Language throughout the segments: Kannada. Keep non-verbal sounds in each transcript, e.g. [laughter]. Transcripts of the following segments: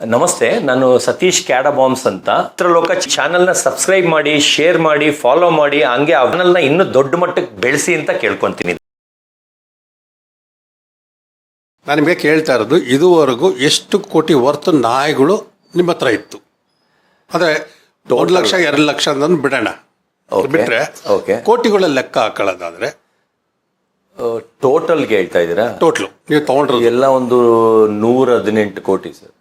ನಮಸ್ತೆ ನಾನು ಸತೀಶ್ ಕ್ಯಾಡಬಾಮ್ಸ್ ಅಂತ. ಚಿತ್ರಲೋಕ ಚಾನಲ್ನ ಸಬ್ಸ್ಕ್ರೈಬ್ ಮಾಡಿ ಶೇರ್ ಮಾಡಿ ಫಾಲೋ ಮಾಡಿ ಹಂಗೆ ಅವನಲ್ಲ ಇನ್ನು ದೊಡ್ಡ ಮಟ್ಟಕ್ಕೆ ಬೆಳೆಸಿ ಅಂತ ಕೇಳ್ಕೊಂತೀನಿ. ನಾನು ನಿಮಗೆ ಕೇಳ್ತಾ ಇರೋದು ಇದುವರೆಗೂ ಎಷ್ಟು ಕೋಟಿ ವರ್ತ್ ನಾಯಿಗಳು ನಿಮ್ಮ ಹತ್ರ ಇತ್ತು? ಆದರೆ ಒಂದು ಲಕ್ಷ ಎರಡು ಲಕ್ಷ ಅಂದ್ರೆ ಬಿಡೋಣ. ಬಿಟ್ರೆ Okay. ಕೋಟಿಗಳ ಲೆಕ್ಕ ಹಾಕೊಳ್ಳೋದಾದ್ರೆ? ಟೋಟಲ್ಗೆ ಹೇಳ್ತಾ ಇದ್ದೀರಾ? ಟೋಟ್ಲು ನೀವು ತಗೊಂಡ್ರೆ ಎಲ್ಲ ಒಂದು ನೂರ ಹದಿನೆಂಟು ಕೋಟಿ ಸರ್.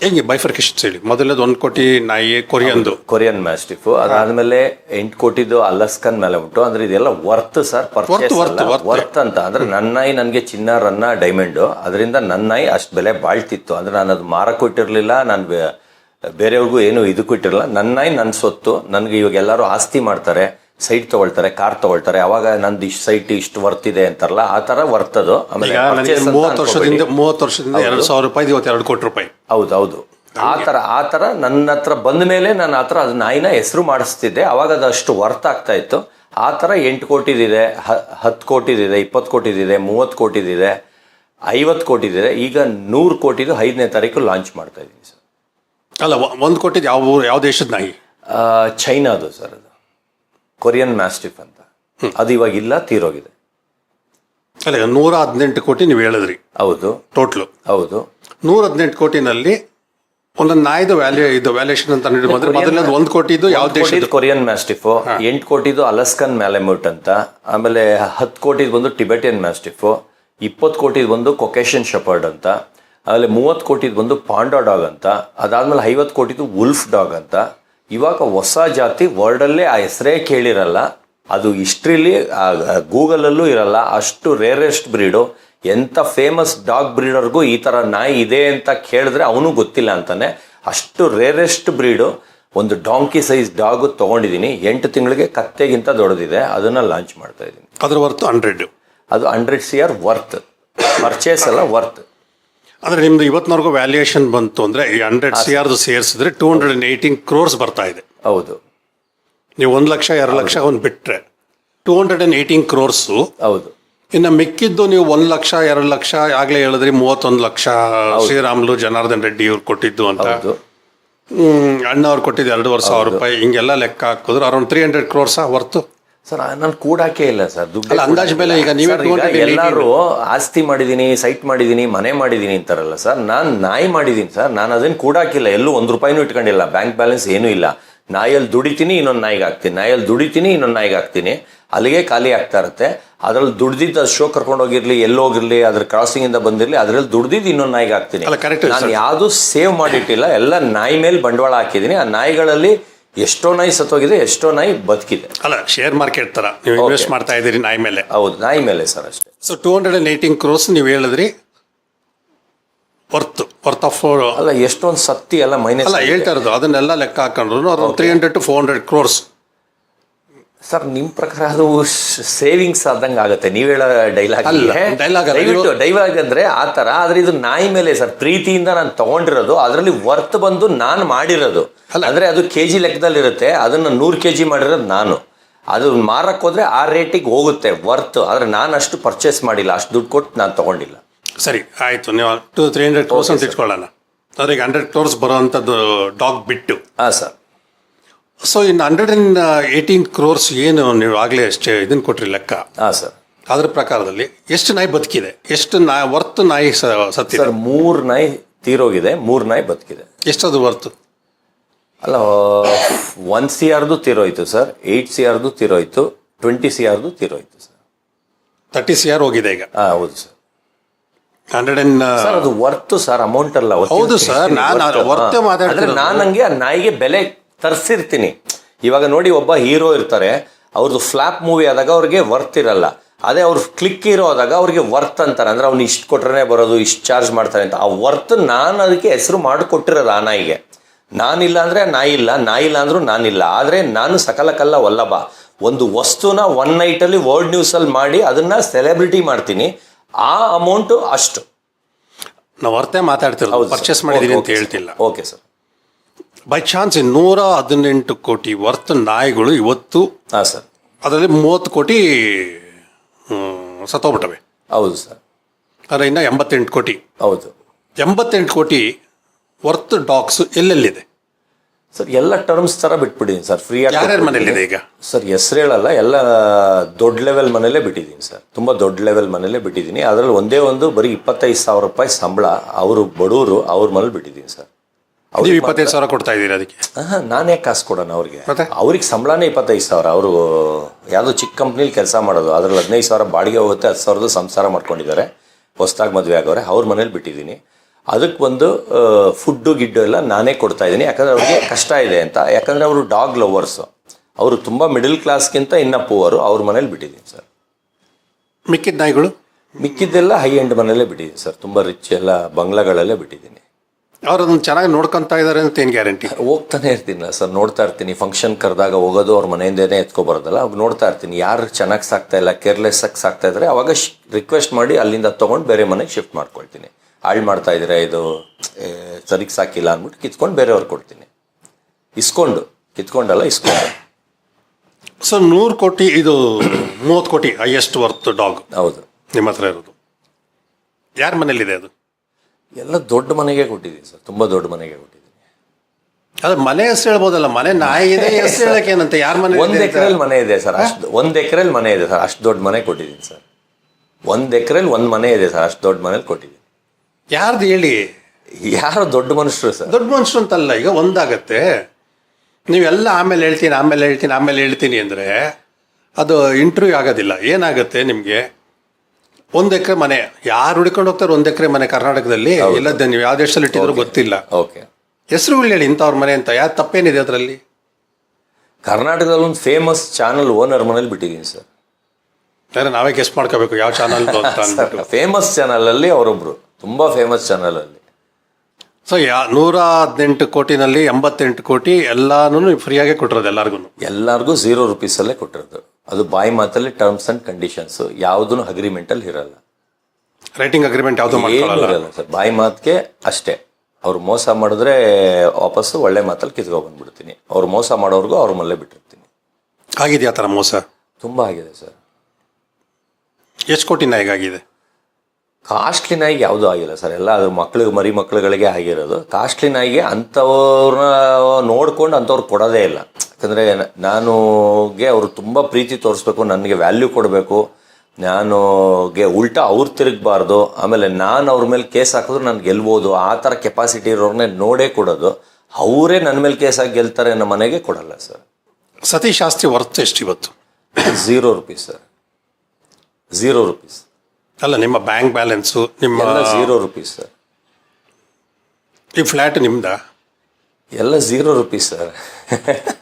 ಹೆಂಗೆ ಬೈಫರ್ಕೇಶನ್ಸ್ ಹೇಳಿ? ಮೊದಲನೇದು ಒಂದು ಕೋಟಿ ನಾಯಿ ಕೊರಿಯಂದು. Korean mastiff. ಅದಾದ್ಮೇಲೆ ಎಂಟು ಕೋಟಿದು ಅಲಸ್ಕನ್ ಮೇಲೆ ಉಂಟು ಅಂದ್ರೆ ಇದೆಲ್ಲ ವರ್ತ್ ಸರ್ ಪರ್ಚೇಸ್. ವರ್ತ್ ಅಂತ. ಅಂದ್ರೆ ನನ್ನ ನಾಯಿ ನನಗೆ ಚಿನ್ನ ರನ್ನ ಡೈಮಂಡ್ ಅದರಿಂದ ನನ್ನ ನಾಯಿ ಅಷ್ಟು ಬೆಲೆ ಬಾಳ್ತಿತ್ತು. ಅಂದ್ರೆ ನಾನು ಅದು ಮಾರಕ್ಕೂ ಇಟ್ಟಿರ್ಲಿಲ್ಲ ನಾನು ಬೇರೆಯವ್ರಿಗೂ ಏನು ಇದಕ್ಕೂ ಇಟ್ಟಿರಲಿಲ್ಲ. ನನ್ನ ನಾಯಿ ನನ್ನ ಸೊತ್ತು. ನನಗೆ ಇವಾಗ ಎಲ್ಲರೂ ಆಸ್ತಿ ಮಾಡ್ತಾರೆ. ಸೈಟ್ ತಗೊಳ್ತಾರೆ ಕಾರ್ ತಗೊಳ್ತಾರೆ. ಅವಾಗ ನಂದು ಇಷ್ಟು ಸೈಟ್ ಇಷ್ಟು ವರ್ತ್ ಇದೆ ಅಂತಾರಲ್ಲ ಆ ತರ ವರ್ತ್ ಅದು. ಆಮೇಲೆ ಈಗ ನನಗೆ purchase ಅಂತ ಮೂವತ್ತು ವರ್ಷದಿಂದ ಅನ್ಕೋಬೇಡಿ. ಮೂವತ್ತು ವರ್ಷದಿಂದ ಎರಡು ಸಾವಿರ ರೂಪಾಯಿ ಇವತ್ತು ಎರಡು ಕೋಟಿ ರೂಪಾಯಿ. ಹೌದು ಹೌದು. ಆ ತರ ಆ ತರ ನನ್ನ ಹತ್ರ ಬಂದ ಮೇಲೆ ನಾನು ಆ ಥರ ಅದು ನಾಯಿನ ಹೆಸರು ಮಾಡಿಸ್ತಿದ್ದೆ. ಅವಾಗ ಅದು ಅಷ್ಟು ವರ್ತ್ ಆಗ್ತಾ ಇತ್ತು. ಆ ತರ ಎಂಟು ಕೋಟಿದಿದೆ ಹ- ಹತ್ತು ಕೋಟಿದಿದೆ ಇಪ್ಪತ್ತು ಕೋಟಿದಿದೆ ಮೂವತ್ತು ಕೋಟಿದಿದೆ ಐವತ್ತು ಕೋಟಿದಿದೆ. ಈಗ ನೂರು ಕೋಟಿದು ಐದನೇ ತಾರೀಕು ಲಾಂಚ್ ಮಾಡ್ತಾ ಇದ್ದೀನಿ ಸರ್. ಅಲ್ಲ ಒಂದು ಕೋಟಿ ಯಾವ ಊರು- ಯಾವ ದೇಶದ ನಾಯಿ? ಆ, ಚೈನಾದು ಸರ್ ಅದು. ಕೊರಿಯನ್ ಮ್ಯಾಸ್ಟಿಫ್ ಅಂತ. ಅದು ಇವಾಗ ಇಲ್ಲ ತೀರೋಗಿದೆ. ಅಲ್ಲ ನೂರ ಹದಿನೆಂಟು ಕೋಟಿ ನೀವು ಹೇಳಿದ್ರಿ. ಹೌದು. ಟೋಟ್ಲು ಹೌದು. ನೂರ ಹದಿನೆಂಟು ಕೋಟಿನಲ್ಲಿ ಒಂದು ನಾಯಿದು ವ್ಯಾಲ್ಯೂ ಇದು ವ್ಯಾಲ್ಯೂಷನ್ ಅಂತ ಹೇಳಿದ್ರೆ ಬಂದ್ರೆ ಮೊದಲನೇದು ಒಂದು ಕೋಟಿದು ಯಾವ ದೇಶದ ಕೊರಿಯನ್ ಮ್ಯಾಸ್ಟಿಫ್. ಎಂಟು ಕೋಟಿದು ಅಲಸ್ಕನ್ ಮ್ಯಾಲೆಮ್ಯೂಟ್ ಅಂತ. ಆಮೇಲೆ ಹತ್ತು ಕೋಟಿದು ಬಂದು ಟಿಬೆಟಿಯನ್ ಮ್ಯಾಸ್ಟಿಫ್. ಇಪ್ಪತ್ತು ಕೋಟಿದು ಬಂದು ಕೊಕೇಶನ್ ಶಪರ್ಡ್ ಅಂತ. ಆಮೇಲೆ ಮೂವತ್ತು ಕೋಟಿದು ಬಂದು ಪಾಂಡಾ ಡಾಗ್ ಅಂತ. ಅದಾದ್ಮೇಲೆ ಐವತ್ತು ಕೋಟಿದು ವುಲ್ಫ್ ಡಾಗ್ ಅಂತ. ಇವಾಗ ಹೊಸ ಜಾತಿ ವರ್ಲ್ಡಲ್ಲೇ ಆ ಹೆಸರೇ ಕೇಳಿರಲ್ಲ. ಅದು ಹಿಸ್ಟ್ರಿಲಿ ಗೂಗಲಲ್ಲೂ ಇರಲ್ಲ. ಅಷ್ಟು ರೇರೆಸ್ಟ್ ಬ್ರೀಡು ಎಂಥ ಫೇಮಸ್ ಡಾಗ್ ಬ್ರೀಡರ್ಗೂ ಈ ಥರ ನಾಯಿ ಇದೆ ಅಂತ ಕೇಳಿದ್ರೆ ಅವನು ಗೊತ್ತಿಲ್ಲ ಅಂತಾನೆ. ಅಷ್ಟು ರೇರೆಸ್ಟ್ ಬ್ರೀಡು ಒಂದು ಡಾಂಕಿ ಸೈಜ್ ಡಾಗ್ ತಗೊಂಡಿದ್ದೀನಿ. ಎಂಟು ತಿಂಗಳಿಗೆ ಕತ್ತೆಗಿಂತ ದೊಡ್ಡದಿದೆ. ಅದನ್ನ ಲಾಂಚ್ ಮಾಡ್ತಾ ಇದ್ದೀನಿ. ಅದ್ರ ವರ್ತ್ ಹಂಡ್ರೆಡ್ ಅದು hundred C R worth purchase ಎಲ್ಲ ವರ್ತ್ ಅಂದ್ರೆ ನಿಮ್ದು ಇವತ್ತಿನವರೆಗೂ ವ್ಯಾಲ್ಯೂಯೇಷನ್ ಬಂತು ಅಂದ್ರೆ ಈ ಹಂಡ್ರೆಡ್ ಸಿ ಆರ್ದು ಸೇರಿಸಿದ್ರೆ two hundred and eighteen crores ಬರ್ತಾ ಇದೆ. ಹೌದು. ನೀವು ಒಂದು ಲಕ್ಷ ಎರಡು ಲಕ್ಷ ಒಂದು ಬಿಟ್ಟರೆ two hundred and eighteen crores ಹೌದು. ಇನ್ನು ಮಿಕ್ಕಿದ್ದು ನೀವು ಒಂದು ಲಕ್ಷ ಎರಡು ಲಕ್ಷ ಆಗಲೇ ಹೇಳಿದ್ರಿ ಮೂವತ್ತೊಂದು ಲಕ್ಷ ಶ್ರೀರಾಮ್ಲು ಜನಾರ್ದನ್ ರೆಡ್ಡಿ ಇವ್ರು ಕೊಟ್ಟಿದ್ದು ಅಂತ. ಹೌದು. ಹ್ಮ್, ಅಣ್ಣವ್ರು ಕೊಟ್ಟಿದ್ದು ಎರಡೂವರೆ ಸಾವಿರ ರೂಪಾಯಿ ಹಿಂಗೆಲ್ಲ ಲೆಕ್ಕ ಹಾಕಿದ್ರು ಅರೌಂಡ್ ತ್ರೀ ಹಂಡ್ರೆಡ್ ಕ್ರೋರ್ಸಾ ಹೊರ್ತು. ಸರ್ ನಾನು ಕೂಡಾಕೆ ಇಲ್ಲ ಸರ್ ದುಡ್ಡು ಅಂದಾಜ್ ಮೇಲೆ ಈಗ ನೀವೇ ಸರ್, ಈಗ 280 ಎಲ್ಲರೂ ಆಸ್ತಿ ಮಾಡಿದೀನಿ ಸೈಟ್ ಮಾಡಿದೀನಿ ಮನೆ ಮಾಡಿದೀನಿ ಅಂತಾರಲ್ಲ ಸರ್ ನಾನು ನಾಯಿ ಮಾಡಿದೀನಿ ಸರ್ ನಾನು ಅದನ್ನ ಕೂಡಾಕಿಲ್ಲ ಎಲ್ಲೂ ಒಂದು ರೂಪಾಯಿನೂ ಇಟ್ಕೊಂಡಿಲ್ಲ ಬ್ಯಾಂಕ್ ಬ್ಯಾಲೆನ್ಸ್ ಏನೂ ಇಲ್ಲ. ನಾಯಲ್ಲಿ ದುಡಿತೀನಿ ಇನ್ನೊಂದು ನಾಯಿಗೆ ಹಾಕ್ತೀನಿ. ನಾಯಲ್ಲಿ ದುಡಿತೀನಿ ಇನ್ನೊಂದು ನಾಯಿಗೆ ಹಾಕ್ತೀನಿ. ಅಲ್ಲಿಗೆ ಖಾಲಿ ಆಗ್ತಾ ಇರುತ್ತೆ. ಅದ್ರಲ್ಲಿ ದುಡ್ದಿದ್ದು ಶೋ ಕರ್ಕೊಂಡು ಹೋಗಿರ್ಲಿ ಎಲ್ಲೋಗಿರ್ಲಿ ಅದ್ರ ಕ್ರಾಸಿಂಗ್ ಇಂದ ಬಂದಿರಲಿ ಅದ್ರಲ್ಲಿ ದುಡ್ದಿದ್ದು ಇನ್ನೊಂದು ನಾಯಿಗೆ ಹಾಕ್ತೀನಿ. ನಾನು ಯಾವುದು ಸೇವ್ ಮಾಡಿಟ್ಟಿಲ್ಲ ಎಲ್ಲ ನಾಯಿ ಮೇಲೆ ಬಂಡವಾಳ ಹಾಕಿದ್ದೀನಿ. ಆ ನಾಯಿಗಳಲ್ಲಿ ಎಷ್ಟೋ ನಾಯಿ ಸತ್ತೋಗಿದೆ ಎಷ್ಟೋ ನಾಯಿ ಬದುಕಿದೆ. ಅಲ್ಲ ಶೇರ್ ಮಾರ್ಕೆಟ್ ತರ. ನೀವು ಇನ್ವೆಸ್ಟ್ ಮಾಡ್ತಾ ಇದ್ದೀರಿ ನಾಯಿ ಮೇಲೆ. ಹೌದು ನಾಯಿ ಮೇಲೆ ಸರ್ ಅಷ್ಟೇ. So two hundred and eighteen crores ನೀವು ಹೇಳಿದ್ರಿ ವರ್ತ್ ವರ್ತ್ ಆಫ್ ಅಲ್ಲ ಎಷ್ಟೊಂದು ಸತ್ತಿ ಎಲ್ಲ ಮೈನಸ್ ಅಲ್ಲ ಹೇಳ್ತಾ ಇರೋದು ಅದನ್ನೆಲ್ಲ ಲೆಕ್ಕ ಹಾಕೊಂಡ್ರು three hundred to four hundred crores sir ನಿಮ್ ಪ್ರಕಾರ ಅದು ಸೇವಿಂಗ್ಸ್ ಆದಂಗೆ ಆಗುತ್ತೆ. ನೀವ್ ಹೇಳೋ ಡೈಲಾಗ್ ದಯವಿಟ್ಟು ಡೈಲಾಗ್ ಅಂದ್ರೆ ಆ ತರ ಆದ್ರೆ ಇದು ನಾಯಿ ಮೇಲೆ ಸರ್ ಪ್ರೀತಿಯಿಂದ ನಾನು ತಗೊಂಡಿರೋದು ಅದರಲ್ಲಿ ವರ್ತ್ ಬಂದು ನಾನು ಮಾಡಿರೋದು. ಅಂದ್ರೆ ಅದು ಕೆ ಜಿ ಲೆಕ್ಕದಲ್ಲಿ ಇರುತ್ತೆ ಅದನ್ನ ನೂರು ಕೆ ಜಿ ಮಾಡಿರೋದು ನಾನು. ಅದು ಮಾರಕ್ ಹೋದ್ರೆ ಆ ರೇಟಿಗೆ ಹೋಗುತ್ತೆ ವರ್ತ್ ಆದ್ರೆ ನಾನು ಅಷ್ಟು ಪರ್ಚೇಸ್ ಮಾಡಿಲ್ಲ ಅಷ್ಟು ದುಡ್ಡು ಕೊಟ್ಟು ನಾನು ತಗೊಂಡಿಲ್ಲ. ಸರಿ ಆಯ್ತು. ನೀವು ಟು ತ್ರೀ ಹಂಡ್ರೆಡ್ ಕ್ರೋರ್ಸ್ ಅಂತ ಇಟ್ಕೊಳ್ಳೋಣ. ಅದ್ರಿಗೆ ಹಂಡ್ರೆಡ್ ಕ್ರೋರ್ಸ್ ಬರೋವಂಥದ್ದು ಡಾಗ್ ಬಿಟ್ಟು. ಹಾ sir so in hundred and eighteen crores ಏನು ನೀವು ಆಗಲೇ ಅಷ್ಟೇ ಇದನ್ನ ಕೊಟ್ರಿ ಲೆಕ್ಕ. ಹಾ ಸರ್. ಅದ್ರ ಪ್ರಕಾರದಲ್ಲಿ ಎಷ್ಟು ನಾಯಿ ಬದುಕಿದೆ? ಎಷ್ಟು ನಾಯಿ ವರ್ತ್ ನಾಯಿ ಸತ್ಯ ಸತ್ತಿದೆ? ಸರ್ ಮೂರು ನಾಯಿ ತೀರೋಗಿದೆ ಮೂರು ನಾಯಿ ಬದುಕಿದೆ. ಎಷ್ಟದು ವರ್ತ್ ಅಲ್ಲ ಒನ್ ಸಿ ಆರ್ದು ತೀರೋಯ್ತು ಸರ್. ಏಯ್ಟ್ ಸಿ ಆರ್ದು ತೀರೋಯ್ತು ಟ್ವೆಂಟಿ ಸಿ ಆರ್ದು ತೀರೋಯ್ತು ಸರ್. ತರ್ಟಿ ಸಿ ಆರ್ ಹೋಗಿದೆ ಈಗ. ಹಾ ಹೌದು ಸರ್. ಹಂಡ್ರೆಡ್ ಅಂಡ್ ಸರ್ ಅದು ವರ್ತ್ ಸರ್ ಅಮೌಂಟ್ ಅಲ್ಲ ಹೌದು ಸರ್. ನಾನು ವರ್ತ್ ಮಾತಾಡಿದ್ರೆ. ನಾನು ಹಂಗೆ ಆ ನಾಯಿಗೆ ಬೆಲೆ ತರಿಸಿರ್ತೀನಿ. ಇವಾಗ ನೋಡಿ ಒಬ್ಬ ಹೀರೋ ಇರ್ತಾರೆ ಅವ್ರದ್ದು ಫ್ಲಾಪ್ ಮೂವಿ ಆದಾಗ ಅವ್ರಿಗೆ ವರ್ತ್ ಇರಲ್ಲ. ಅದೇ ಅವ್ರು ಕ್ಲಿಕ್ ಇರೋ ಆದಾಗ ಅವ್ರಿಗೆ ವರ್ತ್ ಅಂತಾರೆ. ಅಂದ್ರೆ ಅವ್ನು ಇಷ್ಟು ಕೊಟ್ರೇ ಬರೋದು ಇಷ್ಟು ಚಾರ್ಜ್ ಮಾಡ್ತಾರೆ ಅಂತ. ಆ ವರ್ತ್ ನಾನು ಅದಕ್ಕೆ ಹೆಸರು ಮಾಡಿಕೊಟ್ಟಿರೋದು ಆ ನಾಯಿಗೆ ನಾನಿಲ್ಲ ಅಂದ್ರೆ ನಾಯಿ ಇಲ್ಲ ನಾಯಿ ಇಲ್ಲ ಅಂದ್ರೂ ನಾನಿಲ್ಲ ಆದ್ರೆ ನಾನು ಸಕಲಕಲ್ಲ ಒಲ್ಲಬ ಒಂದು ವಸ್ತುನ ಒನ್ ನೈಟಲ್ಲಿ ವರ್ಲ್ಡ್ ನ್ಯೂಸಲ್ಲಿ ಮಾಡಿ ಅದನ್ನ ಸೆಲೆಬ್ರಿಟಿ ಮಾಡ್ತೀನಿ. ಆ ಅಮೌಂಟು ಅಷ್ಟು. ನಾವು ಅರ್ಥ ಮಾತಾಡ್ತಿರೋದು. ಪರ್ಚೇಸ್ ಮಾಡಿದೀನಿ ಅಂತ ಹೇಳ್ತಿಲ್ಲ. ಓಕೆ ಸರ್ ಬೈ ಚಾನ್ಸ್ ನೂರ ಹದಿನೆಂಟು ಕೋಟಿ ವರ್ತ್ ನಾಯಿಗಳು ಇವತ್ತು ಹಾಂ ಸರ್ ಅದರಲ್ಲಿ ಮೂವತ್ತು ಕೋಟಿ ಹ್ಮ್, ಸತ್ತೋಗ್ಬಿಟ್ಟವೆ. ಹೌದು ಸರ್ ಆದರೆ ಇನ್ನು ಎಂಬತ್ತೆಂಟು ಕೋಟಿ. ಹೌದು. ಎಂಬತ್ತೆಂಟು ಕೋಟಿ ವರ್ತ್ ಡಾಗ್ಸ್ ಎಲ್ಲೆಲ್ಲಿದೆ? ಸರ್ ಎಲ್ಲ ಟರ್ಮ್ಸ್ ತರ ಬಿಟ್ಬಿಟ್ಟಿದ್ದೀನಿ ಸರ್ ಫ್ರೀ ಯಾರ್ಯಾರ ಮನೇಲಿದೆ ಈಗ? ಸರ್ ಹೆಸರು ಹೇಳಲ್ಲ ಎಲ್ಲ ದೊಡ್ಡ ಲೆವೆಲ್ ಮನೇಲೆ ಬಿಟ್ಟಿದ್ದೀನಿ ಸರ್ ತುಂಬ ದೊಡ್ಡ ಲೆವೆಲ್ ಮನೇಲೇ ಬಿಟ್ಟಿದ್ದೀನಿ ಅದರಲ್ಲಿ ಒಂದೇ ಒಂದು ಬರೀ ಇಪ್ಪತ್ತೈದು ಸಾವಿರ ರೂಪಾಯಿ ಸಂಬಳ ಅವರು ಬಡವರು ಅವ್ರ ಮನೇಲಿ ಬಿಟ್ಟಿದ್ದೀನಿ ಸರ್ ನೀವು ಇಪ್ಪತ್ತೈದು ಸಾವಿರ ಕೊಡ್ತಾ ಇದ್ದೀರಿ ಅದಕ್ಕೆ? ನಾನೇ ಕಾಸು ಕೊಡೋಣ ಅವ್ರಿಗೆ? ಅವ್ರಿಗೆ ಸಂಬಳನೇ ಇಪ್ಪತ್ತೈದು ಸಾವಿರ. ಅವರು ಯಾವುದೋ ಚಿಕ್ಕ ಕಂಪ್ನಿಲಿ ಕೆಲಸ ಮಾಡೋದು. ಅದ್ರಲ್ಲಿ ಹದಿನೈದು ಸಾವಿರ ಬಾಡಿಗೆ ಹೋಗುತ್ತೆ ಹತ್ತು ಸಾವಿರದ ಸಂಸಾರ ಮಾಡ್ಕೊಂಡಿದ್ದಾರೆ. ಹೊಸ್ದಾಗಿ ಮದುವೆ ಆಗೋರೆ. ಅವ್ರ ಮನೇಲಿ ಬಿಟ್ಟಿದ್ದೀನಿ. ಅದಕ್ಕೆ ಒಂದು ಫುಡ್ಡು ಗಿಡ್ಡು ಎಲ್ಲ ನಾನೇ ಕೊಡ್ತಾ ಇದ್ದೀನಿ. ಯಾಕಂದ್ರೆ ಅವ್ರಿಗೆ ಕಷ್ಟ ಇದೆ ಅಂತ. ಯಾಕಂದ್ರೆ ಅವರು ಡಾಗ್ ಲವರ್ಸು ಅವರು ತುಂಬ ಮಿಡಲ್ ಕ್ಲಾಸ್ಗಿಂತ ಇನ್ನ ಪೂವರು ಅವ್ರ ಮನೇಲಿ ಬಿಟ್ಟಿದ್ದೀನಿ ಸರ್ ಮಿಕ್ಕಿದ ನಾಯಿಗಳು? ಮಿಕ್ಕಿದ್ದೆಲ್ಲ ಹೈ ಎಂಡ್ ಮನೇಲೇ ಬಿಟ್ಟಿದ್ದೀನಿ ಸರ್ ತುಂಬ ರಿಚ್ ಎಲ್ಲ ಬಂಗ್ಲಾಗಳಲ್ಲೇ ಬಿಟ್ಟಿದ್ದೀನಿ. ಅವ್ರು ಅದನ್ನು ಚೆನ್ನಾಗಿ ನೋಡ್ಕೊಂತ ಇದ್ದಾರೆ ಅಂತ ಏನು ಗ್ಯಾರಂಟಿ? ಹೋಗ್ತಾನೆ ಇರ್ತೀನಿ ಸರ್ ನೋಡ್ತಾ ಇರ್ತೀನಿ. ಫಂಕ್ಷನ್ ಕರೆದಾಗ ಹೋಗೋದು ಅವ್ರ ಮನೆಯಿಂದನೇ ಎತ್ಕೊಬಾರ್ದಲ್ಲ ಅವಾಗ ನೋಡ್ತಾ ಇರ್ತೀನಿ. ಯಾರು ಚೆನ್ನಾಗಿ ಸಾಕ್ತಾ ಇಲ್ಲ ಕೇರ್ಲೆಸ್ ಆಗಿ ಸಾಕ್ತಾ ಇದ್ದಾರೆ ಅವಾಗ ರಿಕ್ವೆಸ್ಟ್ ಮಾಡಿ ಅಲ್ಲಿಂದ ತೊಗೊಂಡು ಬೇರೆ ಮನೆಗೆ ಶಿಫ್ಟ್ ಮಾಡ್ಕೊಳ್ತೀನಿ. ಹಾಳು ಮಾಡ್ತಾ ಇದ್ರೆ ಇದು ಸರಿಗೆ ಸರಿಗ್ ಸಾಕಿಲ್ಲ ಅಂದ್ಬಿಟ್ಟು ಕಿತ್ಕೊಂಡು ಬೇರೆಯವ್ರು ಕೊಡ್ತೀನಿ. ಇಸ್ಕೊಂಡು ಕಿತ್ಕೊಂಡಲ್ಲ ಇಸ್ಕೊಂಡು. ಸೊ ನೂರು ಕೋಟಿ ಇದು ಮೂವತ್ತು ಕೋಟಿ ಹೈಯೆಸ್ಟ್ ವರ್ತ್ ಡಾಗ್ ಹೌದು. ನಿಮ್ಮ ಹತ್ರ ಇರೋದು. ಯಾರ ಮನೇಲಿದೆ ಅದು? ಎಲ್ಲ ದೊಡ್ಡ ಮನೆಗೆ ಕೊಟ್ಟಿದ್ದೀನಿ ಸರ್ ತುಂಬ ದೊಡ್ಡ ಮನೆಗೆ ಕೊಟ್ಟಿದ್ದೀನಿ. ಅದು ಮನೆ ಹೆಸರು ಹೇಳ್ಬೋದಲ್ಲ ಮನೆ ನಾಯಿ ಇದೆ [laughs] ಹೆಸರು ಹೇಳಕ್ಕೆ ಏನಂತ ಯಾರ ಮನೆ ಒಂದ್ ಎಕರೆಲ್ ಮನೆ ಇದೆ ಸರ್ ಅಷ್ಟು ಒಂದ್ ಎಕರೆಲ್ ಮನೆ ಇದೆ ಸರ್ ಅಷ್ಟು ದೊಡ್ಡ ಮನೆ ಕೊಟ್ಟಿದ್ದೀನಿ ಸರ್. ಒಂದ್ ಎಕರೆಲ್ ಒಂದ್ ಮನೆ ಇದೆ ಸರ್ ಅಷ್ಟು ದೊಡ್ಡ ಮನೇಲಿ ಕೊಟ್ಟಿದ್ದೀನಿ. ಯಾರ್ದು ಹೇಳಿ? ಯಾರು ದೊಡ್ಡ ಮನುಷ್ಯರು ಸರ್? ದೊಡ್ಡ ಮನುಷ್ಯರು ಅಂತಲ್ಲ ಈಗ ಒಂದಾಗತ್ತೆ. ನೀವೆಲ್ಲ ಆಮೇಲೆ ಹೇಳ್ತೀನಿ ಆಮೇಲೆ ಹೇಳ್ತೀನಿ ಆಮೇಲೆ ಹೇಳ್ತೀನಿ ಅಂದರೆ ಅದು ಇಂಟರ್ವ್ಯೂ ಆಗೋದಿಲ್ಲ ಏನಾಗುತ್ತೆ ನಿಮಗೆ? ಒಂದು ಎಕರೆ ಮನೆ ಯಾರು ಹುಡ್ಕೊಂಡು ಹೋಗ್ತಾರೆ ಒಂದ್ ಎಕರೆ ಮನೆ ಕರ್ನಾಟಕದಲ್ಲಿ? ಇಲ್ಲದ ನೀವು ಯಾವ ದೇಶದಲ್ಲಿ ಇಟ್ಟಿದ್ರು ಗೊತ್ತಿಲ್ಲ. ಓಕೆ ಹೆಸರುಗಳು ಹೇಳಿ ಇಂಥವ್ರ ಮನೆ ಅಂತ. ಯಾರು ತಪ್ಪೇನಿದೆ ಅದರಲ್ಲಿ? ಕರ್ನಾಟಕದಲ್ಲಿ ಒಂದು ಫೇಮಸ್ ಚಾನಲ್ ಓನರ್ ಮನೇಲಿ ಬಿಟ್ಟಿದ್ದೀನಿ ಸರ್ ಯಾರು ನಾವೇ ಗೆಸ್ಟ್ ಮಾಡ್ಕೋಬೇಕು ಯಾವ ಚಾನಲ್ ಫೇಮಸ್ ಚಾನಲ್ ಅಲ್ಲಿ ಅವರೊಬ್ರು. ತುಂಬಾ ಫೇಮಸ್ ಚಾನಲ್ ಅಲ್ಲಿ. ಸೊ ಯಾ ನೂರ ಹದಿನೆಂಟು ಕೋಟಿನಲ್ಲಿ ಎಂಬತ್ತೆಂಟು ಕೋಟಿ ಎಲ್ಲಾನು ಫ್ರೀಯಾಗೆ ಕೊಟ್ಟಿರೋದು ಎಲ್ಲರಿಗೂ ಎಲ್ಲಾರ್ಗೂ ಝೀರೋ ರುಪೀಸಲ್ಲೇ ಕೊಟ್ಟಿರೋದು. ಅದು ಬಾಯಿ ಮಾತಲ್ಲಿ ಟರ್ಮ್ಸ್ ಅಂಡ್ ಕಂಡೀಷನ್ಸ್ ಯಾವುದೂ ಅಗ್ರಿಮೆಂಟ್ ಅಲ್ಲಿ ಇರಲ್ಲ. ರೈಟಿಂಗ್ ಅಗ್ರಿಮೆಂಟ್ ಯಾವುದು ಏನು ಇರಲ್ಲ ಸರ್ ಬಾಯಿ ಮಾತಿಗೆ ಅಷ್ಟೇ. ಅವ್ರು ಮೋಸ ಮಾಡಿದ್ರೆ ವಾಪಸ್ಸು ಒಳ್ಳೆ ಮಾತಲ್ಲಿ ಕಿತ್ಕೊ ಬಂದ್ಬಿಡ್ತೀನಿ. ಅವ್ರು ಮೋಸ ಮಾಡೋರ್ಗು ಅವ್ರ ಮಲ್ಲೇ ಬಿಟ್ಟಿರ್ತೀನಿ. ಆಗಿದೆಯಾ ಆ ಥರ ಮೋಸ? ತುಂಬಾ ಆಗಿದೆ ಸರ್ ಎಷ್ಟು ಕೋಟಿ ನಾಯಿಗಾಗಿದೆ ಕಾಸ್ಟ್ಲಿ ನಾಯಿಗೆ ಯಾವುದೂ ಆಗಿಲ್ಲ ಸರ್ ಎಲ್ಲ ಅದು ಮಕ್ಳಿಗೆ ಮರಿ ಮಕ್ಳುಗಳಿಗೆ ಆಗಿರೋದು. ಕಾಸ್ಟ್ಲಿ ನಾಯಿಗೆ ಅಂಥವ್ರನ್ನ ನೋಡ್ಕೊಂಡು ಅಂಥವ್ರು ಕೊಡೋದೇ ಇಲ್ಲ. ಯಾಕಂದರೆ ನಾನುಗೆ ಅವರು ತುಂಬ ಪ್ರೀತಿ ತೋರಿಸ್ಬೇಕು ನನಗೆ ವ್ಯಾಲ್ಯೂ ಕೊಡಬೇಕು. ನಾನುಗೆ ಉಲ್ಟಾ ಅವ್ರು ತಿರುಗಬಾರ್ದು. ಆಮೇಲೆ ನಾನು ಅವ್ರ ಮೇಲೆ ಕೇಸ್ ಹಾಕಿದ್ರು ನಾನು ಗೆಲ್ಬೋದು. ಆ ಥರ ಕೆಪಾಸಿಟಿ ಇರೋರನ್ನೇ ನೋಡೇ ಕೊಡೋದು. ಅವರೇ ನನ್ನ ಮೇಲೆ ಕೇಸ್ ಹಾಕಿ ಗೆಲ್ತಾರೆ ನಮ್ಮ ಮನೆಗೆ ಕೊಡಲ್ಲ ಸರ್. ಸತೀಶ್ ಆಸ್ತಿ ವರ್ತ್ ಎಷ್ಟು ಇವತ್ತು? Zero rupees sir. Zero rupees ಅಲ್ಲ ನಿಮ್ಮ ಬ್ಯಾಂಕ್ ಬ್ಯಾಲೆನ್ಸು ನಿಮ್ಮ ಝೀರೋ ರುಪೀಸ್ ಸರ್. ಈ ಫ್ಲ್ಯಾಟ್ ನಿಮ್ದ? ಎಲ್ಲ ಝೀರೋ ರುಪೀಸ್ ಸರ್. [laughs]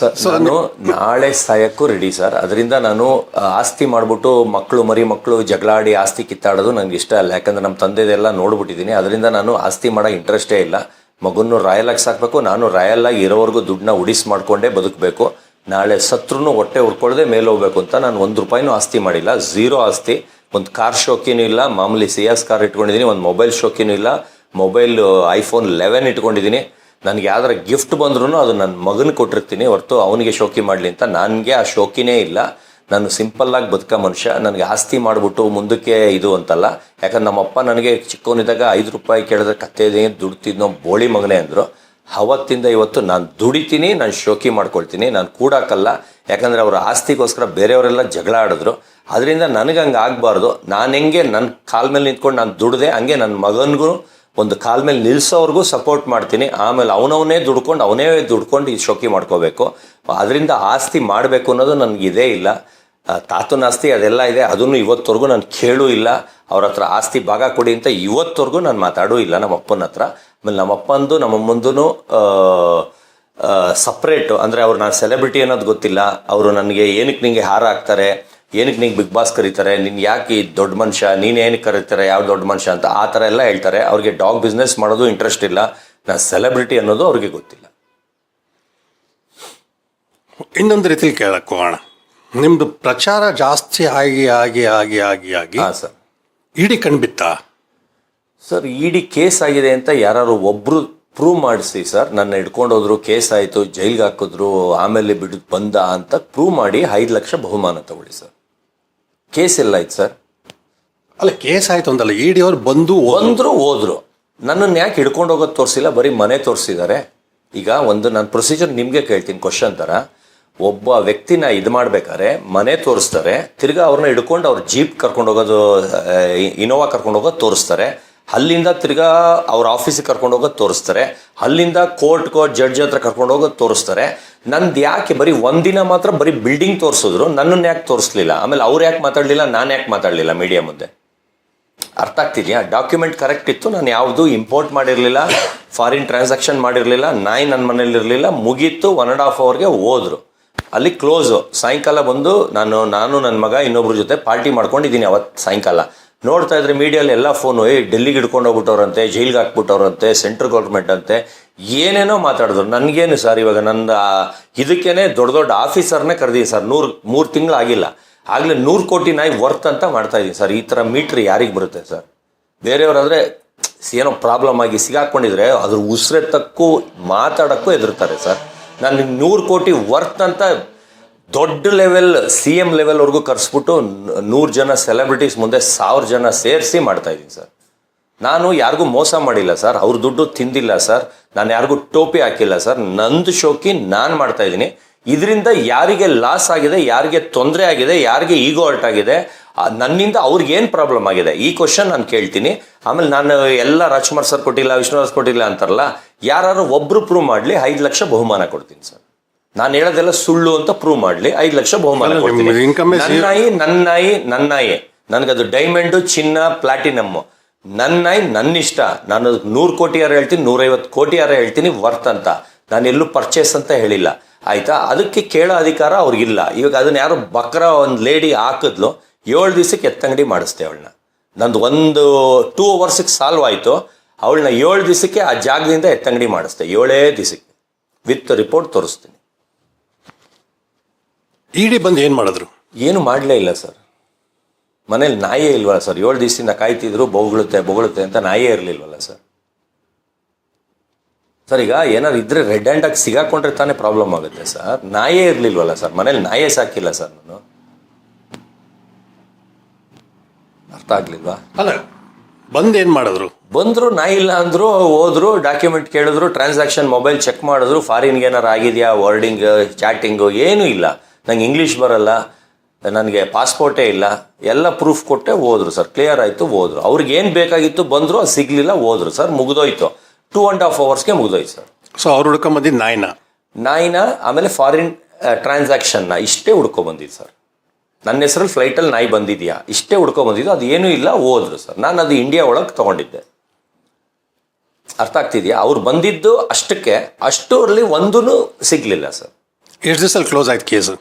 ಸರ್ ನಾನು ನಾಳೆ ಸಾಯಕ್ಕೂ ರೆಡಿ ಸರ್ ಅದರಿಂದ ನಾನು ಆಸ್ತಿ ಮಾಡ್ಬಿಟ್ಟು ಮಕ್ಕಳು ಮರಿ ಮಕ್ಕಳು ಜಗಳಾಡಿ ಆಸ್ತಿ ಕಿತ್ತಾಡೋದು ನನಗೆ ಇಷ್ಟ ಅಲ್ಲ. ಯಾಕಂದ್ರೆ ನಮ್ಮ ತಂದೆದೆಲ್ಲ ನೋಡ್ಬಿಟ್ಟಿದ್ದೀನಿ. ಅದರಿಂದ ನಾನು ಆಸ್ತಿ ಮಾಡೋ ಇಂಟ್ರೆಸ್ಟೇ ಇಲ್ಲ. ಮಗುನ್ನು ರಾಯಲ್ ಆಗಿ ಸಾಕಬೇಕು ನಾನು ರಾಯಲ್ ಆಗಿ ಇರೋವರೆಗೂ ದುಡ್ಡನ್ನ ಉಡಿಸ್ ಮಾಡಿಕೊಂಡೇ ಬದುಕಬೇಕು. ನಾಳೆ ಸತ್ರು ಹೊಟ್ಟೆ ಉರ್ಕೊಳ್ಳದೆ ಮೇಲೆ ಹೋಗ್ಬೇಕು ಅಂತ ನಾನು ಒಂದು ರೂಪಾಯಿನೂ ಆಸ್ತಿ ಮಾಡಿಲ್ಲ. ಝೀರೋ ಆಸ್ತಿ. ಒಂದು ಕಾರ್ ಶೋಕಿನೂ ಇಲ್ಲ. ಮಾಮೂಲಿ ಸಿ ಎಸ್ ಕಾರ್ ಇಟ್ಕೊಂಡಿದ್ದೀನಿ. ಒಂದು ಮೊಬೈಲ್ ಶೋಕಿನೂ ಇಲ್ಲ. ಮೊಬೈಲ್ ಐಫೋನ್ ಲೆವೆನ್ ಇಟ್ಕೊಂಡಿದ್ದೀನಿ. ನನಗೆ ಯಾವ್ದಾರ ಗಿಫ್ಟ್ ಬಂದ್ರೂ ಅದು ನನ್ನ ಮಗನ ಕೊಟ್ಟಿರ್ತೀನಿ ಹೊರತು ಅವನಿಗೆ ಶೋಕಿ ಮಾಡಲಿ ಅಂತ. ನನಗೆ ಆ ಶೋಕಿನೇ ಇಲ್ಲ. ನಾನು ಸಿಂಪಲ್ ಆಗಿ ಬದುಕ ಮನುಷ್ಯ. ನನಗೆ ಆಸ್ತಿ ಮಾಡಿಬಿಟ್ಟು ಮುಂದಕ್ಕೆ ಇದು ಅಂತಲ್ಲ. ಯಾಕಂದ್ರೆ ನಮ್ಮಪ್ಪ ನನಗೆ ಚಿಕ್ಕವನಿದ್ದಾಗ ಐದು ರೂಪಾಯಿ ಕೇಳಿದ್ರೆ ಕತ್ತೆ ದುಡ್ತಿದ್ನೋ ಬೋಳಿ ಮಗನೇ ಅಂದರು. ಅವತ್ತಿಂದ ಇವತ್ತು ನಾನು ದುಡಿತೀನಿ, ನಾನು ಶೋಕಿ ಮಾಡ್ಕೊಳ್ತೀನಿ, ನಾನು ಕೂಡಾಕಲ್ಲ ಯಾಕಂದ್ರೆ ಅವರ ಆಸ್ತಿಗೋಸ್ಕರ ಬೇರೆಯವರೆಲ್ಲ ಜಗಳ ಆಡಿದ್ರು. ಅದರಿಂದ ನನಗೆ ಹಂಗೆ ಆಗಬಾರ್ದು. ನಾನು ಹೆಂಗೆ ನನ್ನ ಕಾಲ ಮೇಲೆ ನಿಂತ್ಕೊಂಡು ನಾನು ದುಡಿದೆ, ಹಂಗೆ ನನ್ನ ಮಗನಿಗೂ ಒಂದು ಕಾಲ ಮೇಲೆ ನಿಲ್ಸೋರ್ಗೂ ಸಪೋರ್ಟ್ ಮಾಡ್ತೀನಿ. ಆಮೇಲೆ ಅವನವನೇ ದುಡ್ಕೊಂಡು, ಅವನೇ ದುಡ್ಕೊಂಡು ಈ ಶೋಕಿ ಮಾಡ್ಕೋಬೇಕು. ಅದರಿಂದ ಆಸ್ತಿ ಮಾಡಬೇಕು ಅನ್ನೋದು ನನಗೆ ಇದೇ ಇಲ್ಲ. ತಾತನ ಆಸ್ತಿ ಅದೆಲ್ಲ ಇದೆ. ಅದನ್ನು ಇವತ್ತವರೆಗೂ ನಾನು ಕೇಳೂ ಇಲ್ಲ. ಅವ್ರ ಹತ್ರ ಆಸ್ತಿ ಭಾಗ ಕೊಡಿ ಅಂತ ಇವತ್ತವರೆಗೂ ನಾನು ಮಾತಾಡೂ ಇಲ್ಲ ನಮ್ಮ ಅಪ್ಪನ ಹತ್ರ. ಆಮೇಲೆ ನಮ್ಮ ಅಪ್ಪಂದು ನಮ್ಮ ಅಮ್ಮಂದು ಸಪ್ರೇಟು ಅಂದರೆ ಅವ್ರು ನಾನು ಸೆಲೆಬ್ರಿಟಿ ಅನ್ನೋದು ಗೊತ್ತಿಲ್ಲ. ಅವರು ನನಗೆ ಏನಕ್ಕೆ ನಿಮಗೆ ಹಾರ ಹಾಕ್ತಾರೆ? ಏನಕ್ಕೆ ನಿಂಗೆ ಬಿಗ್ ಬಾಸ್ ಕರೀತಾರೆ? ನೀನು ಯಾಕೆ ಈ ದೊಡ್ಡ ಮನುಷ್ಯ? ನೀನು ಏನಕ್ಕೆ ಕರೀತಾರೆ? ಯಾವ ದೊಡ್ಡ ಮನುಷ್ಯ ಅಂತ ಆ ಥರ ಎಲ್ಲ ಹೇಳ್ತಾರೆ. ಅವ್ರಿಗೆ ಡಾಗ್ ಬಿಸ್ನೆಸ್ ಮಾಡೋದು ಇಂಟ್ರೆಸ್ಟ್ ಇಲ್ಲ. ನಾ ಸೆಲೆಬ್ರಿಟಿ ಅನ್ನೋದು ಅವ್ರಿಗೆ ಗೊತ್ತಿಲ್ಲ. ಇನ್ನೊಂದು ರೀತಿಲಿ ಕೇಳಕ್ಕೆ ಹೋಗೋಣ. ನಿಮ್ಮದು ಪ್ರಚಾರ ಜಾಸ್ತಿ ಆಗಿ ಆಗಿ ಆಗಿ ಆಗಿ ಆಗಿ ಹಾಂ ಸರ್. ಇಡಿ ಕಣ್ಬಿತ್ತಾ? ಸರ್ ಇಡಿ ಕೇಸ್ ಆಗಿದೆ ಅಂತ ಯಾರು ಒಬ್ರು ಪ್ರೂವ್ ಮಾಡಿಸಿ ಸರ್. ನನ್ನ ಹಿಡ್ಕೊಂಡು ಹೋದ್ರು ಕೇಸ್ ಆಯಿತು ಜೈಲ್ಗೆ ಹಾಕಿದ್ರು ಆಮೇಲೆ ಬಿಡು ಬಂದ ಅಂತ ಪ್ರೂವ್ ಮಾಡಿ ಐದು ಲಕ್ಷ ಬಹುಮಾನ ತಗೊಳ್ಳಿ ಸರ್. ಕೇಸ್ ಎಲ್ಲ ಆಯ್ತು ಸರ್. ಅಲ್ಲ ಕೇಸ್ ಆಯ್ತು ಇ ಡಿ ಅವ್ರು ಬಂದು. ಬಂದ್ರು ಹೋದ್ರು ನನ್ನನ್ನು ಯಾಕೆ ಹಿಡ್ಕೊಂಡು ಹೋಗೋದು ತೋರಿಸಿಲ್ಲ ಬರೀ ಮನೆ ತೋರಿಸಿದ್ದಾರೆ. ಈಗ ಒಂದು ನಾನು ಪ್ರೊಸೀಜರ್ ನಿಮಗೆ ಕೇಳ್ತೀನಿ ಕ್ವಶನ್ ಥರ. ಒಬ್ಬ ವ್ಯಕ್ತಿನ ಇದು ಮಾಡ್ಬೇಕಾದ್ರೆ ಮನೆ ತೋರಿಸ್ತಾರೆ ತಿರ್ಗಾ ಅವ್ರನ್ನ ಹಿಡ್ಕೊಂಡು ಅವ್ರ ಜೀಪ್ ಕರ್ಕೊಂಡು ಹೋಗೋದು ಇನೋವಾ ಕರ್ಕೊಂಡು ಹೋಗೋದು ತೋರಿಸ್ತಾರೆ. ಅಲ್ಲಿಂದ ತಿರ್ಗಾ ಅವ್ರ ಆಫೀಸಿಗೆ ಕರ್ಕೊಂಡು ಹೋಗೋದು ತೋರಿಸ್ತಾರೆ. ಅಲ್ಲಿಂದ ಕೋರ್ಟ್ಗೋ ಜಡ್ಜ್ ಹತ್ರ ಕರ್ಕೊಂಡು ಹೋಗೋದು ತೋರಿಸ್ತಾರೆ. ನಂದು ಯಾಕೆ ಬರೀ ಒಂದಿನ ಮಾತ್ರ ಬರೀ ಬಿಲ್ಡಿಂಗ್ ತೋರಿಸಿದ್ರು ನನ್ನನ್ನು ಯಾಕೆ ತೋರಿಸ್ಲಿಲ್ಲ? ಆಮೇಲೆ ಅವ್ರು ಯಾಕೆ ಮಾತಾಡಲಿಲ್ಲ, ನಾನು ಯಾಕೆ ಮಾತಾಡಲಿಲ್ಲ ಮೀಡಿಯಾ ಮುಂದೆ? ಅರ್ಥ ಆಗ್ತಿದೆಯಾ? ಡಾಕ್ಯುಮೆಂಟ್ ಕರೆಕ್ಟ್ ಇತ್ತು, ನಾನು ಯಾವುದು ಇಂಪೋರ್ಟ್ ಮಾಡಿರಲಿಲ್ಲ ಫಾರಿನ್ ಟ್ರಾನ್ಸಾಕ್ಷನ್ ಮಾಡಿರಲಿಲ್ಲ, ನಾಯಿ ನನ್ನ ಮನೇಲಿರಲಿಲ್ಲ ಮುಗೀತು ಒನ್ ಆ್ಯಂಡ್ ಹಾಫ್ ಅವರ್ಗೆ ಹೋದ್ರು. ಅಲ್ಲಿ ಕ್ಲೋಸು ಸಾಯಂಕಾಲ ಬಂದು ನಾನು ನಾನು ನನ್ನ ಮಗ ಇನ್ನೊಬ್ರ ಜೊತೆ ಪಾರ್ಟಿ ಮಾಡ್ಕೊಂಡಿದ್ದೀನಿ ಅವತ್ತು ಸಾಯಂಕಾಲ. ನೋಡ್ತಾ ಇದ್ರೆ ಮೀಡಿಯಲ್ಲಿ ಎಲ್ಲ ಫೋನು ಏ ಡೆಲ್ಲಿಗೆ ಹಿಡ್ಕೊಂಡು ಹೋಗ್ಬಿಟ್ಟವ್ರಂತೆ, ಜೈಲ್ಗೆ ಹಾಕ್ಬಿಟ್ಟವ್ರಂತೆ, ಸೆಂಟ್ರಲ್ ಗೌರ್ಮೆಂಟ್ ಅಂತೆ ಏನೇನೋ ಮಾತಾಡಿದ್ರು. ನನಗೇನು ಸರ್ ಇವಾಗ ನನ್ನ ಇದಕ್ಕೇನೆ ದೊಡ್ಡ ದೊಡ್ಡ ಆಫೀಸರ್ನೇ ಕರೆದಿ ಸರ್. ನೂರು, ಮೂರು ತಿಂಗಳು ಆಗಿಲ್ಲ. ಆಗಲೇ ನೂರು ಕೋಟಿ ನಾಯಿ ವರ್ತ್ ಅಂತ ಮಾಡ್ತಾ ಇದ್ದೀನಿ ಸರ್. ಈ ಥರ ಮೀಟ್ರ್ ಯಾರಿಗೆ ಬರುತ್ತೆ ಸರ್? ಬೇರೆಯವರಾದರೆ ಏನೋ ಪ್ರಾಬ್ಲಮ್ ಆಗಿ ಸಿಗಾಕೊಂಡಿದ್ರೆ ಅದ್ರ ಉಸಿರೆತ್ತಕ್ಕೂ ಮಾತಾಡೋಕ್ಕೂ ಎದುರ್ತಾರೆ ಸರ್. ನಾನು ನೂರು ಕೋಟಿ ವರ್ತ್ ಅಂತ ದೊಡ್ಡ ಲೆವೆಲ್ ಸಿ ಎಂ ಲೆವೆಲ್ವರೆಗೂ ಕರೆಸ್ಬಿಟ್ಟು ನೂರು ಜನ ಸೆಲೆಬ್ರಿಟೀಸ್ ಮುಂದೆ ಸಾವಿರ ಜನ ಸೇರಿಸಿ ಮಾಡ್ತಾ ಇದ್ದೀನಿ ಸರ್. ನಾನು ಯಾರಿಗೂ ಮೋಸ ಮಾಡಿಲ್ಲ ಸರ್. ಅವ್ರ ದುಡ್ಡು ತಿಂದಿಲ್ಲ ಸರ್. ನಾನು ಯಾರಿಗೂ ಟೋಪಿ ಹಾಕಿಲ್ಲ ಸರ್. ನಂದು ಶೋಕಿ ನಾನು ಮಾಡ್ತಾ ಇದ್ದೀನಿ. ಇದರಿಂದ ಯಾರಿಗೆ ಲಾಸ್ ಆಗಿದೆ, ಯಾರಿಗೆ ತೊಂದರೆ ಆಗಿದೆ, ಯಾರಿಗೆ ಈಗೋ ಅಲ್ಟ್ ಆಗಿದೆ ನನ್ನಿಂದ ಅವ್ರಿಗೆ ಏನು ಪ್ರಾಬ್ಲಮ್ ಆಗಿದೆ? ಈ ಕ್ವಶನ್ ನಾನು ಕೇಳ್ತೀನಿ. ಆಮೇಲೆ ನಾನು ಎಲ್ಲ ರಾಜ್ಕುಮಾರ್ ಸರ್ ಕೊಟ್ಟಿಲ್ಲ ವಿಷ್ಣುವರ್ಸ್ ಕೊಟ್ಟಿಲ್ಲ ಅಂತಾರಲ್ಲ ಯಾರು ಒಬ್ರು ಪ್ರೂವ್ ಮಾಡಲಿ, ಐದು ಲಕ್ಷ ಬಹುಮಾನ ಕೊಡ್ತೀನಿ ಸರ್. ನಾನು ಹೇಳೋದೆಲ್ಲ ಸುಳ್ಳು ಅಂತ ಪ್ರೂವ್ ಮಾಡ್ಲಿ. ಐದು ಲಕ್ಷ ಬಹುಮಾನ ಕೊಡ್ತೀನಿ. income is- ನನ್ನ ನಾಯಿ ನನ್ನ ನಾಯಿ ನನ್ನ ನಾಯಿ. ನನಗದು ಡೈಮಂಡು ಚಿನ್ನ ಪ್ಲಾಟಿನಮ್ ನನ್ನ ನಾಯಿ ನನ್ನ ಇಷ್ಟ ನಾನು ನೂರು ಕೋಟಿ ಯಾರು ಹೇಳ್ತೀನಿ ನೂರೈವತ್ತು ಕೋಟಿ ಯಾರು ಹೇಳ್ತೀನಿ ವರ್ತ್ ಅಂತ. ನಾನು ಎಲ್ಲೂ ಪರ್ಚೇಸ್ ಅಂತ ಹೇಳಿಲ್ಲ. ಆಯ್ತಾ? ಅದಕ್ಕೆ ಕೇಳೋ ಅಧಿಕಾರ ಅವ್ರಿಗಿಲ್ಲ. ಇವಾಗ ಅದನ್ನ ಯಾರು ಬಕ್ರ ಒಂದು ಲೇಡಿ ಹಾಕಿದ್ಲು ಏಳು ದಿವಸಕ್ಕೆ ಎತ್ತಂಗಡಿ ಮಾಡಿಸ್ತೆ ಅವಳನ್ನ. ನಂದು ಒಂದು ಟೂ ಅವರ್ಸಿಗೆ ಸಾಲ್ವ್ ಆಯಿತು. ಅವಳನ್ನ ಏಳು ದಿವಸಕ್ಕೆ ಆ ಜಾಗದಿಂದ ಎತ್ತಂಗಡಿ ಮಾಡಿಸ್ದೆ. ಏಳೇ ದಿವಸಕ್ಕೆ. ವಿತ್ ರಿಪೋರ್ಟ್ ತೋರಿಸ್ತೀನಿ. ಇಡಿ ಬಂದು ಏನು ಮಾಡಿದ್ರು? ಏನು ಮಾಡಲೇ ಇಲ್ಲ ಸರ್. ಮನೇಲಿ ನಾಯೇ ಇಲ್ವಲ್ಲ ಸರ್. ಏಳು ದಿವಸದಿಂದ ಕಾಯ್ತಿದ್ರು ಬೊಗಳುತ್ತೆ ಬೊಗಳುತ್ತೆ ಅಂತ ನಾಯೇ ಇರಲಿಲ್ವಲ್ಲ ಸರ್. ಸರ್ ಈಗ ಏನಾದ್ರು ಇದ್ರೆ ರೆಡ್ ಹ್ಯಾಂಡಾಗಿ ಸಿಗಾಕೊಂಡ್ರೆ ತಾನೇ ಪ್ರಾಬ್ಲಮ್ ಆಗುತ್ತೆ ಸರ್. ನಾಯೇ ಇರಲಿಲ್ವಲ್ಲ ಸರ್. ಮನೇಲಿ ನಾಯೇ ಸಾಕಿಲ್ಲ ಸರ್ ನಾನು. ಅರ್ಥ ಆಗ್ಲಿಲ್ವಾ? ಅಲ್ಲ ಬಂದು ಏನು ಮಾಡಿದ್ರು? ಬಂದ್ರು ನಾಯಿ ಇಲ್ಲ ಅಂದ್ರು ಹೋದ್ರು ಡಾಕ್ಯುಮೆಂಟ್ ಕೇಳಿದ್ರು ಟ್ರಾನ್ಸಾಕ್ಷನ್ ಮೊಬೈಲ್ ಚೆಕ್ ಮಾಡಿದ್ರು ಫಾರಿನ್ಗೆ ಏನಾರು ಆಗಿದೆಯಾ ವರ್ಡಿಂಗ್ ಚಾಟಿಂಗು ಏನೂ ಇಲ್ಲ. ನಂಗೆ ಇಂಗ್ಲೀಷ್ ಬರಲ್ಲ ನನಗೆ ಪಾಸ್ಪೋರ್ಟೇ ಇಲ್ಲ ಎಲ್ಲ ಪ್ರೂಫ್ ಕೊಟ್ಟೆ ಹೋದ್ರು ಸರ್ ಕ್ಲಿಯರ್ ಆಯಿತು ಹೋದ್ರು. ಅವ್ರಿಗೆ ಏನು ಬೇಕಾಗಿತ್ತು ಬಂದರು ಅದು ಸಿಗಲಿಲ್ಲ ಹೋದ್ರು ಸರ್ ಮುಗಿದೋಯ್ತು. ಟೂ ಆ್ಯಂಡ್ ಹಾಫ್ ಅವರ್ಸ್ಗೆ ಮುಗಿದೋಯ್ತು ಸರ್ ಸೊ ಅವ್ರು ಹುಡ್ಕೊಂಬಂದಿದ್ದು ನಾಯಿನ? ನಾಯಿನ ಆಮೇಲೆ ಫಾರಿನ್ ಟ್ರಾನ್ಸಾಕ್ಷನ್ನ ಇಷ್ಟೇ ಹುಡ್ಕೊಬಂದಿದ್ದು ಸರ್ ನನ್ನ ಹೆಸರಲ್ಲಿ ಫ್ಲೈಟಲ್ಲಿ ನಾಯಿ ಬಂದಿದೆಯಾ? ಇಷ್ಟೇ ಹುಡ್ಕೊಬಂದಿದ್ದು ಅದು ಏನೂ ಇಲ್ಲ ಹೋದ್ರು ಸರ್ ನಾನು ಅದು ಇಂಡಿಯಾ ಒಳಗೆ ತೊಗೊಂಡಿದ್ದೆ. ಅರ್ಥ ಆಗ್ತಿದೆಯಾ? ಅವ್ರು ಬಂದಿದ್ದು ಅಷ್ಟಕ್ಕೆ ಅಷ್ಟರಲ್ಲಿ ಒಂದೂ ಸಿಗಲಿಲ್ಲ ಸರ್ ಎಷ್ಟು ದಿವಸ ಕ್ಲೋಸ್ ಆಯ್ತು ಕೇಸು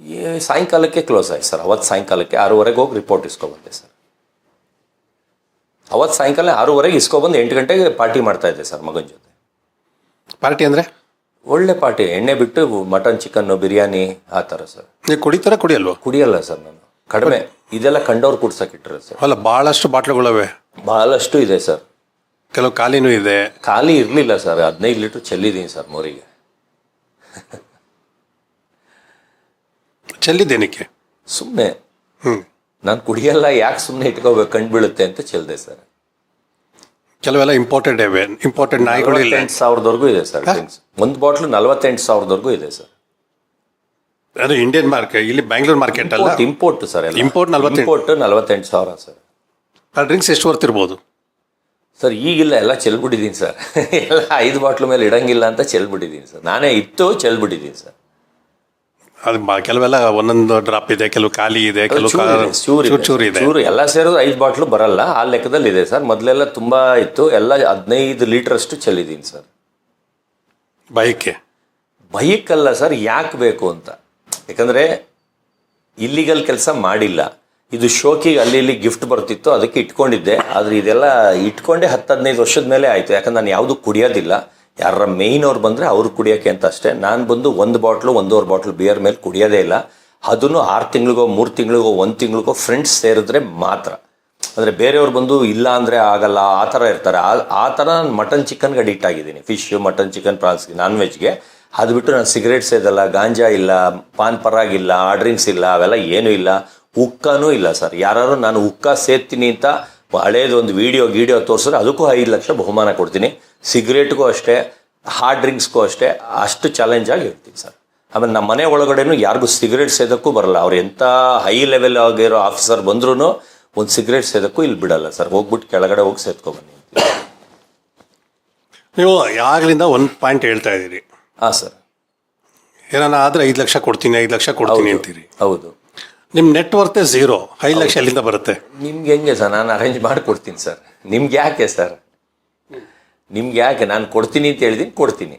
ಈ ಸಾಯಂಕಾಲಕ್ಕೆ ಕ್ಲೋಸ್ ಆಯ್ತು ಸರ್. ಅವತ್ತು ಸಾಯಂಕಾಲಕ್ಕೆ ಆರೂವರೆಗೆ ಹೋಗಿ ರಿಪೋರ್ಟ್ ಇಸ್ಕೊಬಂದೆ ಸರ್. ಅವತ್ತು ಸಾಯಂಕಾಲ ಆರೂವರೆಗೆ ಇಸ್ಕೊಬಂದು ಎಂಟು ಗಂಟೆಗೆ ಪಾರ್ಟಿ ಮಾಡ್ತಾ ಇದ್ದೆ ಸರ್ ಮಗನ ಜೊತೆ. ಪಾರ್ಟಿ ಅಂದರೆ? ಒಳ್ಳೆ ಪಾರ್ಟಿ ಎಣ್ಣೆ ಬಿಟ್ಟು ಮಟನ್ ಚಿಕನ್ನು ಬಿರಿಯಾನಿ ಆ ಥರ ಸರ್. ನೀವು ಕುಡಿತಾರ ಕುಡಿಯಲ್ವ? ಕುಡಿಯಲ್ಲ ಸರ್ ನಾನು. ಕಡಿಮೆ. ಇದೆಲ್ಲ ಕಂಡವ್ರು ಇಟ್ಟರು ಸರ್. ಅಲ್ಲ ಭಾಳಷ್ಟು ಬಾಟ್ಲುಗಳವೆ. ಬಹಳಷ್ಟು ಇದೆ ಸರ್. ಕೆಲವು ಖಾಲಿನೂ ಇದೆ. ಖಾಲಿ ಇರಲಿಲ್ಲ ಸರ್. ಹದಿನೈದು ಲೀಟ್ರ್ ಚೆಲ್ಲಿದ್ದೀನಿ ಸರ್ ಮೋರಿಗೆ. ಚೆಲ್ಲಿದ್ದೇನಕ್ಕೆ? ಸುಮ್ಮನೆ ನಾನು ಕುಡಿಯಲ್ಲ ಯಾಕೆ ಸುಮ್ಮನೆ ಇಟ್ಕೋಬೇಕು ಕಂಡು ಬೀಳುತ್ತೆ ಅಂತ ಚೆಲ್ದೆ ಸರ್. ಕೆಲವೆಲ್ಲ ಇಂಪಾರ್ಟೆಂಟ್ ಇವೆ. ಇಂಪಾರ್ಟೆಂಟ್ ನಾಯಿಗಳು ಇಲ್ಲ. ಎಂಟು ಸಾವಿರದವರೆಗೂ ಇದೆ ಸರ್ ಒಂದು ಬಾಟ್ಲು ನಲವತ್ತೆಂಟು ಸಾವಿರದವರೆಗೂ ಇದೆ ಸರ್. ಅದು ಇಂಡಿಯನ್ ಮಾರ್ಕೆಟ್ ಇಲ್ಲಿ ಬ್ಯಾಂಗ್ಳೂರ್ ಮಾರ್ಕೆಟ್ ಅಲ್ಲ? Import sir import 48. ಇಂಪೋರ್ಟ್ ನಲವತ್ತೆಂಟು ಸಾವಿರ ಸರ್. ಆ ಡ್ರಿಂಕ್ಸ್ ಎಷ್ಟು ವರ್ತ್ ಇರ್ಬೋದು? ಸರ್ ಈಗಿಲ್ಲ ಎಲ್ಲ ಚೆಲ್ಬಿಟ್ಟಿದ್ದೀನಿ ಸರ್. [laughs] ಎಲ್ಲ ಐದು ಬಾಟ್ಲು ಮೇಲೆ ಇಡಂಗಿಲ್ಲ ಅಂತ ಚೆಲ್ಬಿಟ್ಟಿದ್ದೀನಿ ಸರ್. ನಾನೇ ಇತ್ತು ಚೆಲ್ಬಿಟ್ಟಿದ್ದೀನಿ ಸರ್. ಅದು ಕೆಲವೆಲ್ಲ ಒಂದೊಂದು ಡ್ರಾಪ್ ಇದೆ ಕೆಲವು ಖಾಲಿ ಇದೆ ಕೆಲವು ಚೂರು ಇದೆ, ಚೂರು ಚೂರು ಇದೆ. ಚೂರು ಇದೆ. ಚೂರು. ಎಲ್ಲ ಸೇರಿದ್ರು ಐದು ಬಾಟ್ಲು ಬರಲ್ಲ. ಆ ಲೆಕ್ಕದಲ್ಲಿ ಇದೆ ಸರ್. ಮೊದಲೆಲ್ಲ ತುಂಬಾ ಇತ್ತು. ಎಲ್ಲ ಹದಿನೈದು ಲೀಟರ್ ಅಷ್ಟು ಚೆಲ್ಲಿದ್ದೀನಿ ಸರ್. ಬೈಕ್ ಬೈಕ್ ಅಲ್ಲ ಸರ್ ಯಾಕೆ ಬೇಕು ಅಂತ. ಯಾಕಂದ್ರೆ ಇಲ್ಲಿಗಲ್ ಕೆಲಸ ಮಾಡಿಲ್ಲ. ಇದು ಶೋಕಿಗೆ ಅಲ್ಲಿ ಇಲ್ಲಿ ಗಿಫ್ಟ್ ಬರ್ತಿತ್ತು ಅದಕ್ಕೆ ಇಟ್ಕೊಂಡಿದ್ದೆ. ಆದ್ರೆ ಇದೆಲ್ಲ ಇಟ್ಕೊಂಡೆ ಹತ್ತು ಹದಿನೈದು ವರ್ಷದ ಮೇಲೆ ಆಯ್ತು. ಯಾಕಂದ್ರೆ ನಾನು ಯಾವುದು ಕುಡಿಯೋದಿಲ್ಲ. ಯಾರ ಮೇಯ್ನ್ ಅವ್ರು ಬಂದ್ರೆ ಅವ್ರು ಕುಡಿಯೋಕೆ ಅಂತ ಅಷ್ಟೇ. ನಾನು ಬಂದು ಒಂದು ಬಾಟ್ಲು, ಒಂದೂವರೆ ಬಾಟ್ಲು ಬಿಯರ್ ಮೇಲೆ ಕುಡಿಯೋದೇ ಇಲ್ಲ. ಅದನ್ನು ಆರು ತಿಂಗಳಿಗೋ, ಮೂರು ತಿಂಗಳಿಗೋ, ಒಂದು ತಿಂಗಳಿಗೋ ಫ್ರೆಂಡ್ಸ್ ಸೇರಿದ್ರೆ ಮಾತ್ರ. ಅಂದರೆ ಬೇರೆಯವ್ರು ಬಂದು ಇಲ್ಲ ಅಂದರೆ ಆಗಲ್ಲ, ಆ ಥರ ಇರ್ತಾರೆ. ಆ ಥರ ನಾನು ಮಟನ್ ಚಿಕನ್ಗೆ ಅಡಿಕ್ಟ್ ಆಗಿದ್ದೀನಿ. Fish mutton chicken prawns non ವೆಜ್ಗೆ ಅದು ಬಿಟ್ಟು ನಾನು ಸಿಗರೇಟ್ ಸೇದಲ್ಲ, ಗಾಂಜಾ ಇಲ್ಲ, ಪಾನ್ ಇಲ್ಲ, ಆ ಡ್ರಿಂಕ್ಸ್ ಇಲ್ಲ, ಅವೆಲ್ಲ ಏನೂ ಇಲ್ಲ. ಉಕ್ಕನೂ ಇಲ್ಲ ಸರ್. ಯಾರು ನಾನು ಉಕ್ಕ ಸೇರ್ತೀನಿ ಅಂತ ಹಳೇದು ಒಂದು ವಿಡಿಯೋ ಗೀಡಿಯೋ ತೋರಿಸಿದ್ರೆ ಅದಕ್ಕೂ ಐದು ಲಕ್ಷ ಬಹುಮಾನ ಕೊಡ್ತೀನಿ. ಸಿಗರೇಟ್ಗೂ ಅಷ್ಟೇ ಹಾರ್ಡ್ ಡ್ರಿಂಕ್ಸ್ಗೂ ಅಷ್ಟೇ ಅಷ್ಟು ಚಾಲೆಂಜ್ ಆಗಿ ಇರ್ತೀನಿ ಸರ್. ಆಮೇಲೆ ನಮ್ಮ ಮನೆ ಒಳಗಡೆನೂ ಯಾರಿಗೂ ಸಿಗರೇಟ್ ಸೇದಕ್ಕೂ ಬರಲ್ಲ. ಅವ್ರು ಎಂಥ ಹೈ ಲೆವೆಲ್ ಆಗಿರೋ ಆಫೀಸರ್ ಬಂದ್ರೂ ಒಂದು ಸಿಗರೇಟ್ ಸೇದಕ್ಕೂ ಇಲ್ಲಿ ಬಿಡಲ್ಲ ಸರ್. ಹೋಗ್ಬಿಟ್ಟು ಕೆಳಗಡೆ ಹೋಗಿ ಸೇದ್ಕೊಬನ್ನಿ. ನೀವು ಯಾವಾಗಲಿಂದ ಒಂದು ಪಾಯಿಂಟ್ ಹೇಳ್ತಾ ಇದ್ದೀರಿ. ಹಾಂ ಸರ್. ಏನಾರ ಆದರೆ ಐದು ಲಕ್ಷ ಕೊಡ್ತೀನಿ ಐದು ಲಕ್ಷ ಕೊಡ್ತೀನಿ ಅಂತೀರಿ. ಹೌದು. ನಿಮ್ಮ ನೆಟ್ವರ್ತೆ ಝೀರೋ ಐದು ಲಕ್ಷ ಎಲ್ಲಿಂದ ಬರುತ್ತೆ. ನಿಮ್ಗೆ ಹೆಂಗೆ ಸರ್? ನಾನು ಅರೇಂಜ್ ಮಾಡಿ ಕೊಡ್ತೀನಿ ಸರ್. ನಿಮ್ಗೆ ಯಾಕೆ ಸರ್? ನಿಮ್ಗೆ ಯಾಕೆ? ನಾನು ಕೊಡ್ತೀನಿ ಅಂತ ಹೇಳಿದೀನಿ, ಕೊಡ್ತೀನಿ.